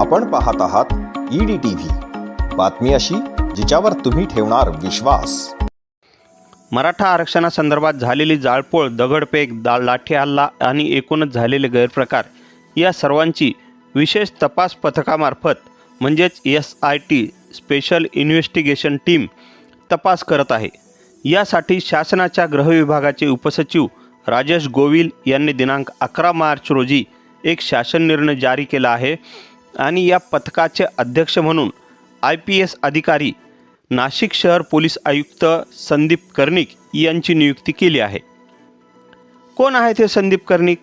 आपण पाहत आहात ईडी टी व्ही बातमी अशी जिच्यावर तुम्ही ठेवणार विश्वास. मराठा आरक्षणासंदर्भात झालेली जाळपोळ दगडफेक दा लाठी हल्ला आणि एकूणच झालेले गैरप्रकार या सर्वांची विशेष तपास पथकामार्फत म्हणजेच S I T special investigation team तपास करत आहे. यासाठी शासनाच्या गृहविभागाचे उपसचिव राजेश गोविल यांनी दिनांक अकरा मार्च रोजी एक शासन निर्णय जारी केला आहे. आणि या पथकाचे अध्यक्ष म्हणून आय पी एस अधिकारी नाशिक शहर पोलीस आयुक्त संदीप कर्णिक यांची नियुक्ती केली आहे. कोण आहेत हे संदीप कर्णिक?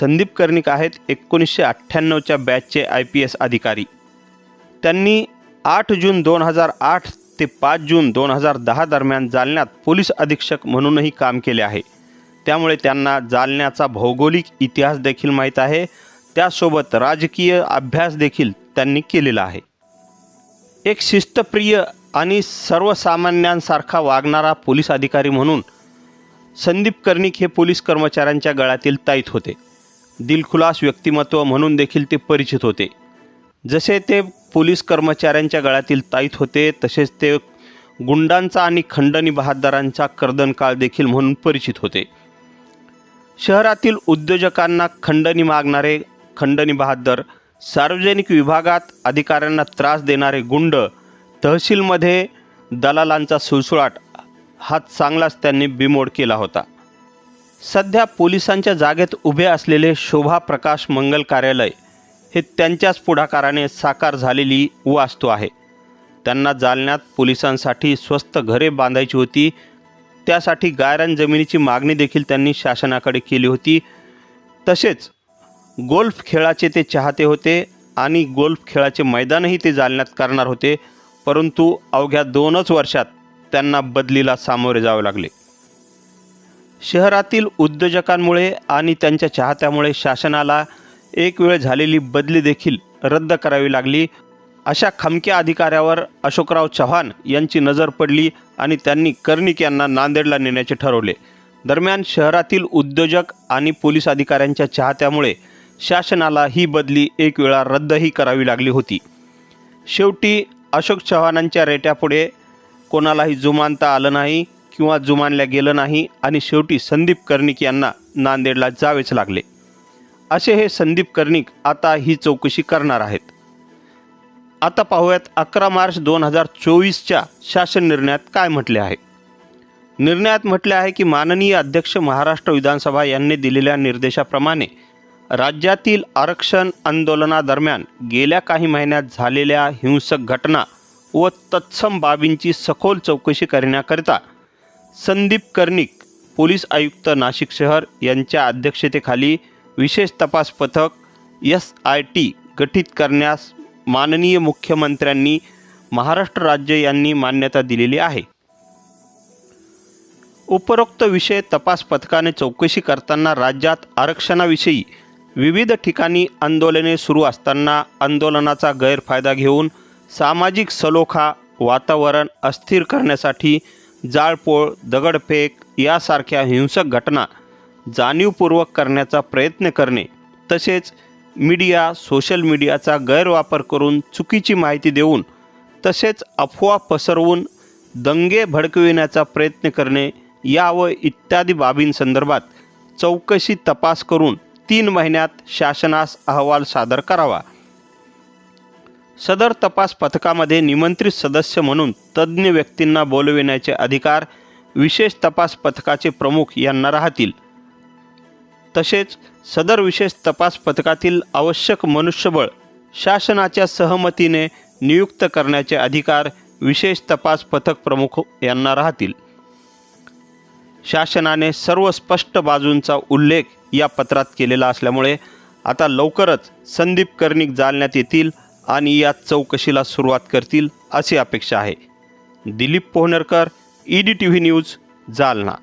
संदीप कर्णिक आहेत एकोणीसशे अठ्ठ्याण्णवच्या बॅचचे आय पी एस अधिकारी. त्यांनी आठ जून दोन हजार आठ ते पाच जून दोन हजार दहा दरम्यान जालन्यात पोलीस अधीक्षक म्हणूनही काम केले आहे. त्यामुळे त्यांना जालन्याचा भौगोलिक इतिहास देखील माहीत आहे त्यासोबत राजकीय अभ्यास देखील त्यांनी केलेला आहे. एक शिस्तप्रिय आणि सर्वसामान्यांसारखा वागणारा पोलीस अधिकारी म्हणून संदीप कर्णिक हे पोलीस कर्मचाऱ्यांच्या गळ्यातील ताईत होते. दिलखुलास व्यक्तिमत्व म्हणून देखील ते परिचित होते. जसे ते पोलीस कर्मचाऱ्यांच्या गळ्यातील ताईत होते तसेच ते गुंडांचा आणि खंडणी बहादरांचा कर्दनकाळ देखील म्हणून परिचित होते. शहरातील उद्योजकांना खंडणी मागणारे खंडणी बहादर सार्वजनिक विभागात अधिकाऱ्यांना त्रास देणारे गुंड तहसीलमध्ये दलालांचा सुळसुळाट हा चांगलाच त्यांनी बिमोड केला होता. सध्या पोलिसांच्या जागेत उभे असलेले शोभा प्रकाश मंगल कार्यालय हे त्यांच्याच पुढाकाराने साकार झालेली वास्तू आहे. त्यांना जालन्यात पोलिसांसाठी स्वस्त घरे बांधायची होती. त्यासाठी गायरान जमिनीची मागणी देखील त्यांनी शासनाकडे केली होती. तसेच गोल्फ खेळाचे ते चाहते होते आणि गोल्फ खेळाचे मैदानही ते जालन्यात करणार होते. परंतु अवघ्या दोनच वर्षात त्यांना बदलीला सामोरे जावे लागले. शहरातील उद्योजकांमुळे आणि त्यांच्या चाहत्यामुळे शासनाला एक वेळ झालेली बदली देखील रद्द करावी लागली. अशा खमक्या अधिकाऱ्यावर अशोकराव चव्हाण यांची नजर पडली आणि त्यांनी कर्णिक यांना नांदेडला नेण्याचे ठरवले. दरम्यान शहरातील उद्योजक आणि पोलीस अधिकाऱ्यांच्या चाहत्यामुळे शासनाला ही बदली एक वेळा रद्दही करावी लागली होती. शेवटी अशोक चव्हाणांच्या रेट्यापुढे कोणालाही जुमानता आलं नाही किंवा जुमानल्या गेलं नाही आणि शेवटी संदीप कर्णिक यांना नांदेडला जावेच लागले. असे हे संदीप कर्णिक आता ही चौकशी करणार आहेत. आता पाहूयात अकरा मार्च दोन हजार चोवीसच्या शासन निर्णयात काय म्हटले आहे. निर्णयात म्हटले आहे की माननीय अध्यक्ष महाराष्ट्र विधानसभा यांनी दिलेल्या निर्देशाप्रमाणे राज्यातील आरक्षण आंदोलनादरम्यान गेल्या काही महिन्यात झालेल्या हिंसक घटना व तत्सम बाबींची सखोल चौकशी करण्याकरिता संदीप कर्णिक पोलीस आयुक्त नाशिक शहर यांच्या अध्यक्षतेखाली विशेष तपास पथक एस आय टी गठीत करण्यास माननीय मुख्यमंत्र्यांनी महाराष्ट्र राज्य यांनी मान्यता दिलेली आहे. उपरोक्त विषय तपास पथकाने चौकशी करताना राज्यात आरक्षणाविषयी विविध ठिकाणी आंदोलने सुरू असताना आंदोलनाचा गैरफायदा घेऊन सामाजिक सलोखा वातावरण अस्थिर करण्यासाठी जाळपोळ दगडफेक यासारख्या हिंसक घटना जाणीवपूर्वक करण्याचा प्रयत्न करणे तसेच मीडिया सोशल मीडियाचा गैरवापर करून चुकीची माहिती देऊन तसेच अफवा पसरवून दंगे भडकविण्याचा प्रयत्न करणे या व इत्यादी बाबींसंदर्भात चौकशी तपास करून तीन महिन्यात शासनास अहवाल सादर करावा. सदर तपास पथकामध्ये निमंत्रित सदस्य म्हणून तज्ज्ञ व्यक्तींना बोलविण्याचे अधिकार विशेष तपास पथकाचे प्रमुख यांना राहतील. तसेच सदर विशेष तपास पथकातील आवश्यक मनुष्यबळ शासनाच्या सहमतीने नियुक्त करण्याचे अधिकार विशेष तपास पथक प्रमुख यांना राहतील. शासनाने सर्व स्पष्ट बाजूंचा उल्लेख या पत्रात केलेला असल्यामुळे आता लवकरच संदीप कर्णिक जालण्यात येतील आणि या चौकशीला सुरुवात करतील अशी अपेक्षा आहे. Dilip Pohnarkar E D T V news Jalna.